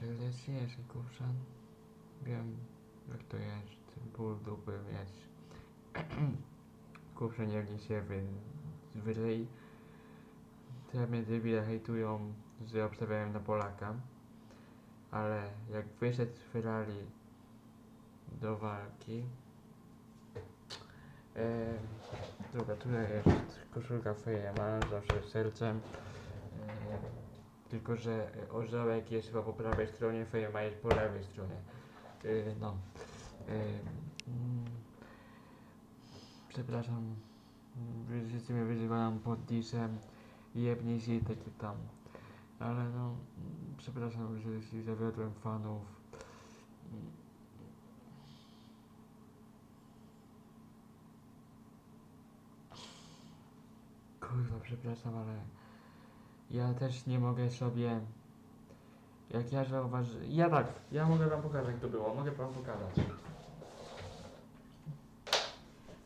serdecznie, Kuszan. Wiem, jak to jest, ból dupy mieć. Kurczę, nie wli się wy, wyżej. Te mnie debile hejtują, że obstawiałem na Polaka. Ale jak wyszedł Ferrari do walki, e, dobra, tutaj jest koszulka Fejema, zawsze sercem. E, tylko, że orzełek jest chyba po prawej stronie, Fejema jest po lewej stronie. E, no. E, mm, przepraszam, wszyscy mnie wyzywają pod disem, jebnij się i takie tam. Ale no, przepraszam, że jeśli zawiodłem fanów. Kurwa, przepraszam, ale ja też nie mogę sobie. Jak ja zauważy... Ja tak, ja mogę wam pokazać jak to było, mogę wam pokazać.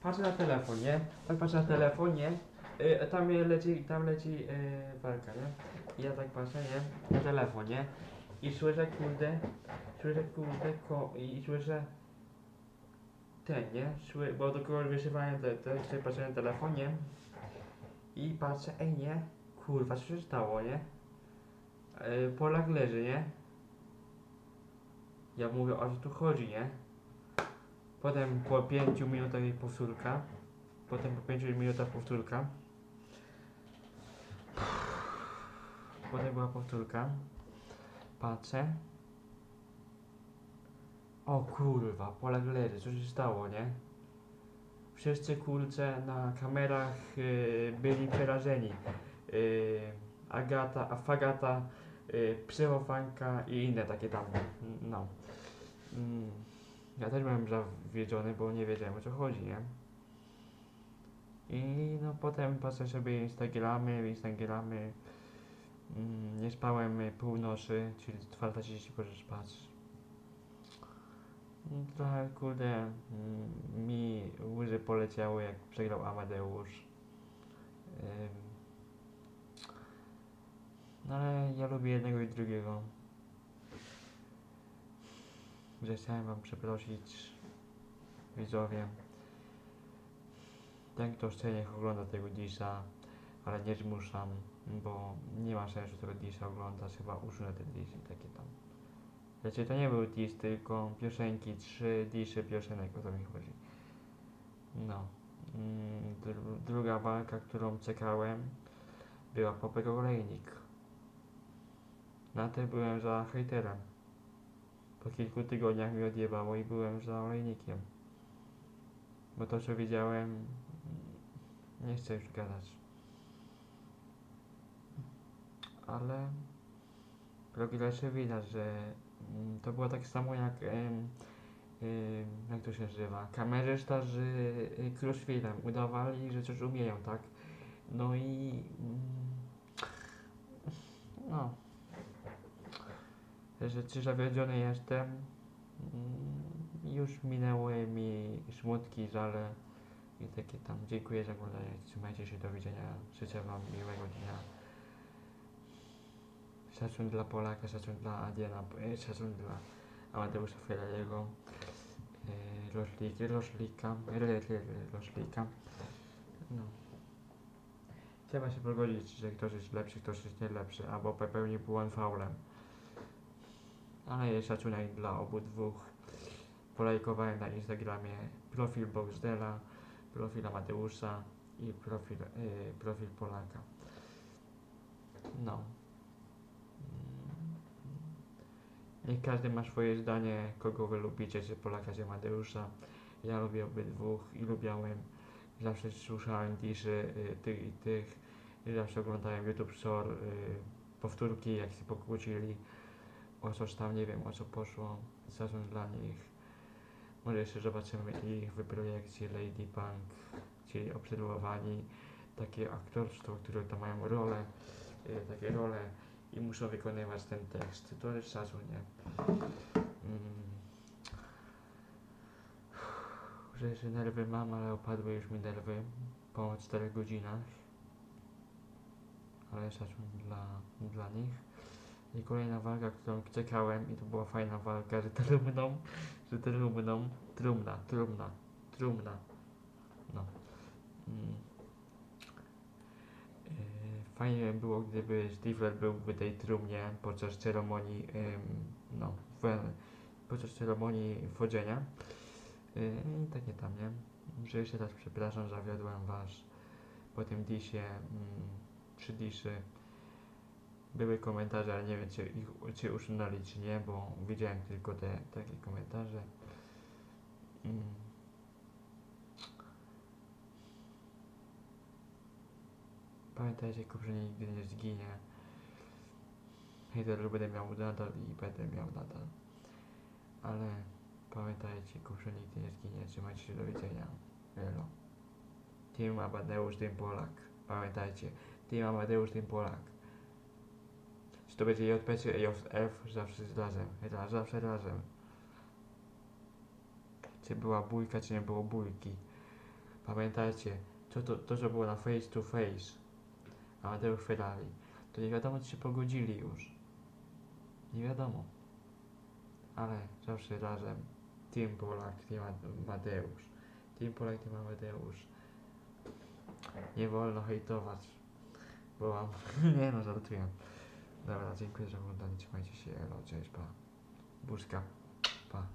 Patrzę na telefon, nie? Tak patrzę na telefon, nie? Y, tam leci, tam leci y, walka, nie? Ja tak patrzę, nie? Na telefon, nie? I słyszę, kurde, słyszę, kurde, ko i słyszę ten, nie? Sły bo do kogoś wyszywałem te, te, patrzę na telefon, nie? I patrzę, ej, nie? Kurwa, się stało, nie? Y, Polak leży, nie? Ja mówię, o co tu chodzi, nie? Potem po 5 minutach powtórka. Potem po 5 minutach powtórka. Potem była powtórka. Patrzę. O kurwa, Polak leży, co się stało, nie? Wszyscy kurcze na kamerach yy, byli przerażeni. Yy, Agata, Afagata, yy, Psychofanka i inne takie tam, no. Mm. Ja też byłem zawiedziony, bo nie wiedziałem o co chodzi, nie? I no potem patrzę sobie Instagramy, Instagramy. Mm, nie spałem y, północy, czyli 4.30 możesz spać. Trochę kurde mm, mi łzy poleciały jak przegrał Amadeusz. No ale ja lubię jednego i drugiego że chciałem Wam przeprosić widzowie. Ten kto chce niech ogląda tego disza, ale nie zmuszam, bo nie ma sensu tego disza oglądać, chyba usunę ten dish i takie tam. Znaczy to nie był dish, tylko piosenki, trzy disze piosenek, o to mi chodzi. No. Mm, dru- druga walka, którą czekałem, była Popek Olejnik. Na tej byłem za hejterem. Po kilku tygodniach mi odjebało i byłem za olejnikiem. Bo to co widziałem, nie chcę już gadać. Ale drogi lepsze widać, że mm, to było tak samo jak jak to się nazywa, kamerzysta z y, Crossfilem. Udawali, że coś umieją, tak? No i mm, no że czy zawiedziony jestem. Mm, Już minęły mi smutki, żale i takie tam. Dziękuję za oglądanie. Trzymajcie się, do widzenia. Życzę Wam miłego dnia. Szacun dla Polaka, szacun dla Adiana, e, szacun dla Amadeusza Ferrariego, e, Re- Re- Re- Roślika. No. Trzeba się pogodzić, że ktoś jest lepszy, ktoś jest nie lepszy, albo popełni błąd faulem ale szacunek dla obu dwóch. Polajkowałem na Instagramie profil Boxdela, profil Amadeusza i profil, yy, profil Polaka. No. Mm. Niech każdy ma swoje zdanie, kogo wy lubicie, czy Polaka, czy Amadeusza. Ja lubię obydwóch i lubiałem. Zawsze słuchałem diszy y, tych i tych. I zawsze oglądałem YouTube Short, y, powtórki, jak się pokłócili o coś tam, nie wiem o co poszło, szacun dla nich. Może jeszcze zobaczymy ich w projekcie Lady Punk, czyli obserwowani takie aktorstwo, które tam mają rolę, y, takie role i muszą wykonywać ten tekst. To jest szacun, nie? Mm. Że jeszcze nerwy mam, ale opadły już mi nerwy po 4 godzinach. Ale szacun dla, dla nich. I kolejna walka, którą czekałem i to była fajna walka, że trumną, że trumną, trumna, trumna, trumna. No. Mm. Yy, Fajnie by było, gdyby Stifler w tej trumnie podczas ceremonii, no, w, podczas ceremonii wchodzenia. Yy, I takie tam, nie? Że jeszcze raz przepraszam, zawiodłem was po tym disie, mm, trzy disy. Były komentarze, ale nie wiem, czy ich czy usunęli, czy nie, bo widziałem tylko te takie komentarze. Mm. Pamiętajcie, że nigdy nie zginie. Hater będę miał nadal i będę miał nadal. Ale pamiętajcie, że nigdy nie zginie. Trzymajcie się do widzenia. Elo. Team Amadeusz, Team Polak. Pamiętajcie, Team Amadeusz, Team Polak. To będzie JP czy JF, zawsze razem. Ra, zawsze razem. Czy była bójka, czy nie było bójki. Pamiętajcie, to, to, to, że było na face to face. Amadeusz Ferrari. To nie wiadomo, czy się pogodzili już. Nie wiadomo. Ale zawsze razem. Team Polak, Team Amadeusz. Team Polak, Team Amadeusz. Nie wolno hejtować. Bo mam... nie no, żartuję. Dobra, dziękuję za oglądanie. Trzymajcie się. Elo, cześć, pa. Buźka. Pa.